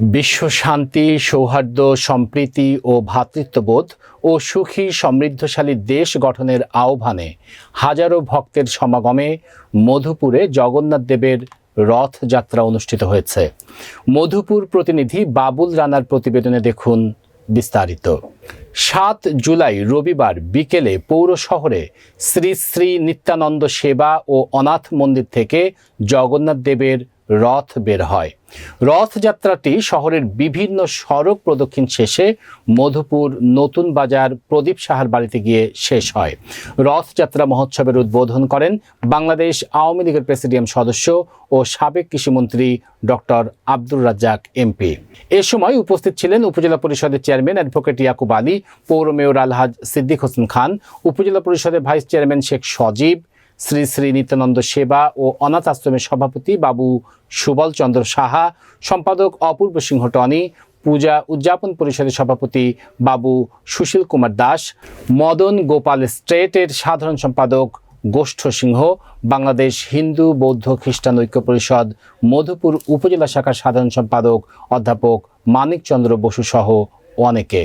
বিশ্ব শান্তি, সৌহার্দ্য, সম্প্রীতি ও ভ্রাতৃত্ববোধ ও সুখী, সমৃদ্ধশালী দেশ গঠনের আহ্বানে হাজারো ভক্তের সমাগমে মধুপুরে জগন্নাথ দেবের রথযাত্রা অনুষ্ঠিত হয়েছে। মধুপুর প্রতিনিধি বাবুল রানার প্রতিবেদনে দেখুন বিস্তারিত। সাত জুলাই রবিবার বিকেলে পৌর শহরে শ্রী শ্রী নিত্যানন্দ সেবা ও অনাথ মন্দির থেকে জগন্নাথ দেবের রথ বের হয়। রথযাত্রাটি শহরের বিভিন্ন সড়ক প্রদক্ষিণ শেষে মধুপুর নতুন বাজার প্রদীপ সাহার বাড়িতে গিয়ে শেষ হয়। রথযাত্রা মহোৎসবের উদ্বোধন করেন বাংলাদেশ আওয়ামী লীগের প্রেসিডিয়াম সদস্য ও সাবেক কৃষিমন্ত্রী ডক্টর আব্দুর রাজ্জাক এমপি। এ সময় উপস্থিত ছিলেন উপজেলা পরিষদের চেয়ারম্যান অ্যাডভোকেট ইয়াকুব আলী পৌর মেয়র আলহাজ সিদ্দিক হোসেন খান, উপজেলা পরিষদের ভাইস চেয়ারম্যান শেখ সজীব, শ্রী শ্রী নিত্যানন্দ সেবা ও অনাথ আশ্রমের সভাপতি বাবু সুবল চন্দ্র সাহা, সম্পাদক অপূর্ব সিংহ টনি, পূজা উদযাপন পরিষদের সভাপতি বাবু সুশীল কুমার দাস, মদন গোপাল স্ট্রেটের সাধারণ সম্পাদক গোষ্ঠ সিংহ, বাংলাদেশ হিন্দু বৌদ্ধ খ্রিস্টান ঐক্য পরিষদ মধুপুর উপজেলা শাখার সাধারণ সম্পাদক অধ্যাপক মানিকচন্দ্র বসু সহ অনেকে।